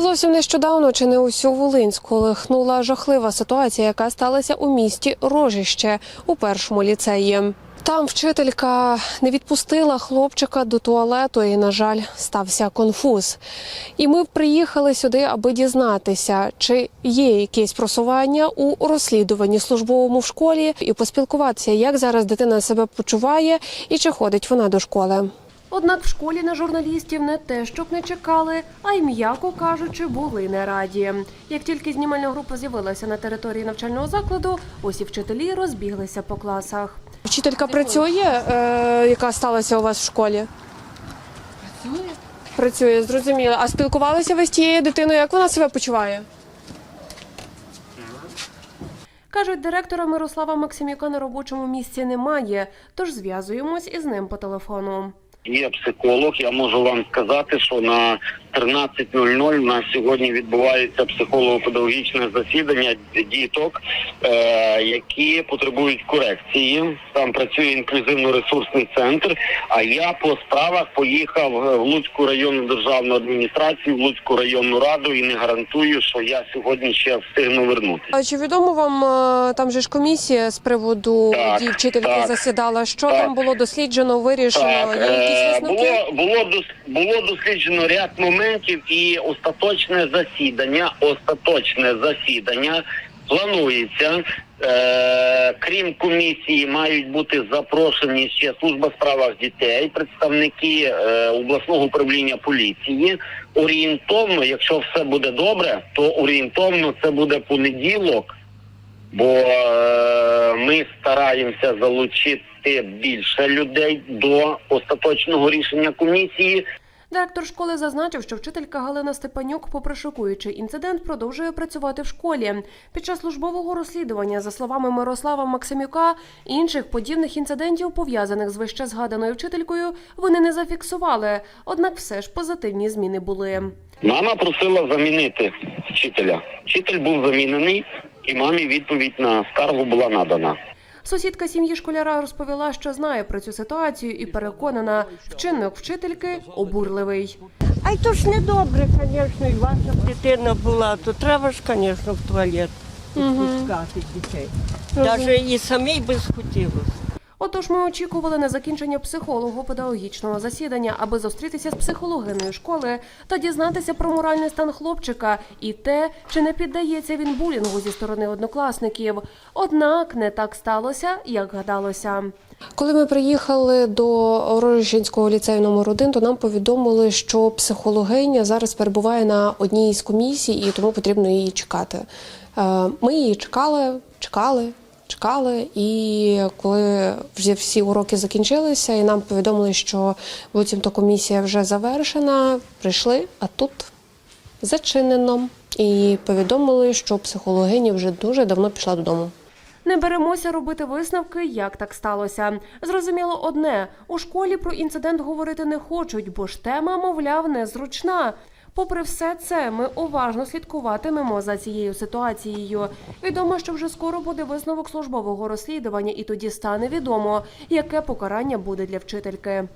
Зовсім нещодавно чи не усю Волинську лихнула жахлива ситуація, яка сталася у місті Рожище у першому ліцеї. Там вчителька не відпустила хлопчика до туалету, і, на жаль, стався конфуз. І ми приїхали сюди, аби дізнатися, чи є якесь просування у розслідуванні службовому в школі, і поспілкуватися, як зараз дитина себе почуває і чи ходить вона до школи. Однак в школі на журналістів не те, щоб не чекали, а й м'яко кажучи, були не раді. Як тільки знімальна група з'явилася на території навчального закладу, усі вчителі розбіглися по класах. Вчителька працює, е, яка сталася у вас в школі? Працює. Працює, зрозуміло. А спілкувалися ви з тією дитиною, як вона себе почуває? Кажуть, директора Мирослава Максимюка на робочому місці немає, тож зв'язуємось із ним по телефону. Є психолог. Я можу вам сказати, що на 13.00 у нас сьогодні відбувається психолого-педагогічне засідання діток, е, які потребують корекції. Там працює інклюзивно-ресурсний центр. А я по справах поїхав в Луцьку районну державну адміністрацію, в Луцьку районну раду і не гарантую, що я сьогодні ще встигну вернутися. А чи відомо вам е, там же ж комісія з приводу Так, дій вчительки так, засідала? Що так. там було досліджено, вирішено? Так, Є якісь е, висновки? було було було досліджено ряд моментів, і остаточне засідання, остаточне засідання планується. Е, крім комісії, мають бути запрошені ще служба в справах дітей, представники е, обласного управління поліції. Орієнтовно, якщо все буде добре, то орієнтовно це буде понеділок бо е, ми стараємося залучити більше людей до остаточного рішення комісії. Директор школи зазначив, що вчителька Галина Степанюк, попри шокуючий інцидент, продовжує працювати в школі. Під час службового розслідування, за словами Мирослава Максимюка, інших подібних інцидентів, пов'язаних з вище згаданою вчителькою, вони не зафіксували. Однак все ж позитивні зміни були. Мама просила замінити вчителя. Вчитель був замінений, і мамі відповідь на скаргу була надана. Сусідка сім'ї школяра розповіла, що знає про цю ситуацію і переконана, вчинок вчительки обурливий. А й то ж недобре, звісно, і ваша дитина була, то треба ж, звісно, в туалет пускати дітей. Навіть і самій би схотілося. Отож, ми очікували на закінчення психолого-педагогічного засідання, аби зустрітися з психологиною школи та дізнатися про моральний стан хлопчика і те, чи не піддається він булінгу зі сторони однокласників. Однак не так сталося, як гадалося. Коли ми приїхали до Рожищенського ліцею номер 1 то нам повідомили, що психологиня зараз перебуває на одній із комісій, і тому потрібно її чекати. Е, Ми її чекали, чекали, чекали, і коли вже всі уроки закінчилися, і нам повідомили, що буцімто комісія вже завершена, прийшли, а тут зачинено. І повідомили, що психологиня вже дуже давно пішла додому. Не беремося робити висновки, як так сталося. Зрозуміло одне: у школі про інцидент говорити не хочуть, бо ж тема, мовляв, незручна. Попри все це, ми уважно слідкуватимемо за цією ситуацією. Відомо, що вже скоро буде висновок службового розслідування, і тоді стане відомо, яке покарання буде для вчительки.